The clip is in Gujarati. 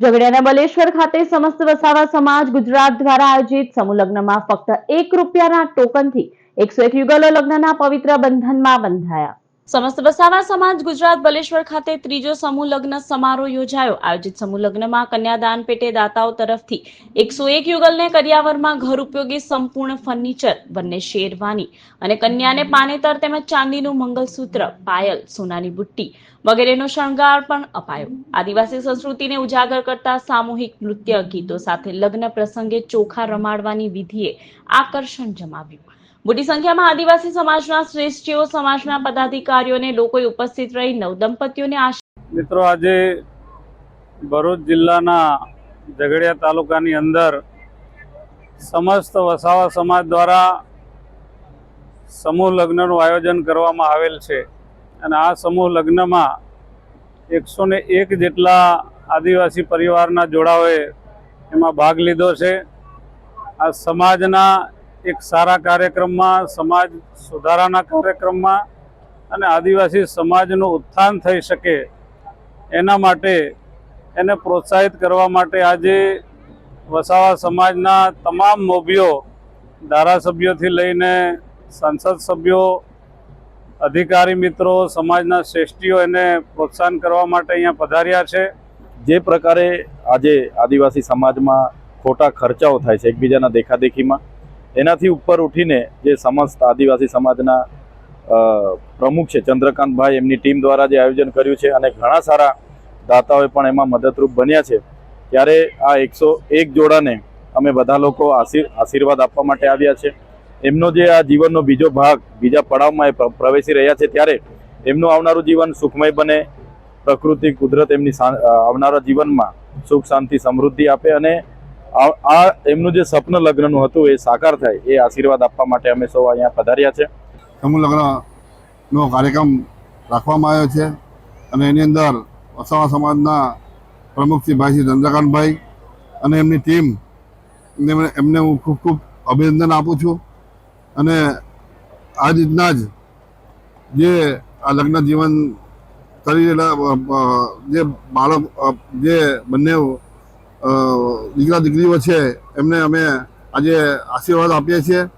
ઝઘડિયાના બલેશ્વર ખાતે સમસ્ત વસાવા સમાજ ગુજરાત દ્વારા આયોજિત સમૂહ લગ્નમાં ફક્ત એક રૂપિયાના ટોકનથી એકસો એક યુગલો લગ્નના પવિત્ર બંધનમાં બંધાયા. સમસ્ત વસાવા સમાજ ગુજરાત બલેશ્વર ખાતે ત્રીજો સમૂહ લગ્ન સમારોહ યોજાયો. આયોજિત સમૂહ લગ્નમાં કન્યાદાન પેટે દાતાઓ તરફથી એકસો એક યુગલને કરિયાવરમાં ઘર ઉપયોગી સંપૂર્ણ ફર્નિચર, બંને શેરવાની અને કન્યાને પાનેતર તેમજ ચાંદીનું મંગલસૂત્ર, પાયલ, સોનાની બુટ્ટી વગેરેનો શણગાર પણ અપાયો. આદિવાસી સંસ્કૃતિને ઉજાગર કરતા સામૂહિક નૃત્ય ગીતો સાથે લગ્ન પ્રસંગે ચોખા રમાડવાની વિધિએ આકર્ષણ જમાવ્યું. મોટી સંખ્યામાં આદિવાસી સમાજના શ્રેષ્ઠીઓ, સમાજના પદાધિકારીઓને લોકોએ ઉપસ્થિત રહી નવ દંપતીઓને મિત્રો, આજે ભરૂચ જિલ્લાના ઝઘડિયા તાલુકાની અંદર સમસ્ત વસાવા સમાજ દ્વારા સમૂહ લગ્નનું આયોજન કરવામાં આવેલ છે અને આ સમૂહ લગ્નમાં એકસો ને એક જેટલા આદિવાસી પરિવારના જોડાઓએ એમાં ભાગ લીધો છે. આ સમાજના એક સારા કાર્યક્રમમાં, સમાજ સુધારાના કાર્યક્રમમાં અને આદિવાસી સમાજનું ઉત્થાન થઈ શકે એના માટે, એને પ્રોત્સાહિત કરવા માટે આજે વસાવા સમાજના તમામ મોભીઓ, ધારાસભ્યોથી લઈને સંસદ સભ્યો, અધિકારી મિત્રો, સમાજના શ્રેષ્ઠીઓ એને પ્રોત્સાહન કરવા માટે અહીંયા પધાર્યા છે. જે પ્રકારે આજે આદિવાસી સમાજમાં ખોટા ખર્ચાઓ થાય છે એકબીજાના દેખાદેખીમાં એનાથી ઉપર ઉઠીને જે સમસ્ત આદિવાસી સમાજના પ્રમુખ છે ચંદ્રકાંતભાઈ, એમની ટીમ દ્વારા જે આયોજન કર્યું છે અને ઘણા સારા દાતાઓએ પણ એમાં મદદરૂપ બન્યા છે. ત્યારે આ એકસો એક જોડાને અમે બધા લોકો આશીર- આશીર્વાદ આપવા માટે આવ્યા છે. એમનો જે આ જીવનનો બીજો ભાગ, બીજા પડાવમાં એ પ્રવેશી રહ્યા છે ત્યારે એમનું આવનારું જીવન સુખમય બને, પ્રકૃતિ, કુદરત એમની આવનારા જીવનમાં સુખ, શાંતિ, સમૃદ્ધિ આપે અને આ એમનું જે સ્વપ્ન લગ્નનું હતું એ સાકાર થાય, એ આશીર્વાદ આપવા માટે અમે સૌ અહીંયા પધાર્યા છે. સમૂહ લગ્નનો કાર્યક્રમ રાખવામાં આવ્યો છે અને એની અંદર વસાવા સમાજના પ્રમુખ શ્રી ભાઈ શ્રી ચંદ્રકાંતભાઈ અને એમની ટીમ, એમને હું ખૂબ ખૂબ અભિનંદન આપું છું. અને આ રીતના જ જે આ લગ્ન જીવન કરી રહેલા જે બાળક જે બંને દીકરા દીકરીઓ છે એમને અમે આજે આશીર્વાદ આપીએ છીએ.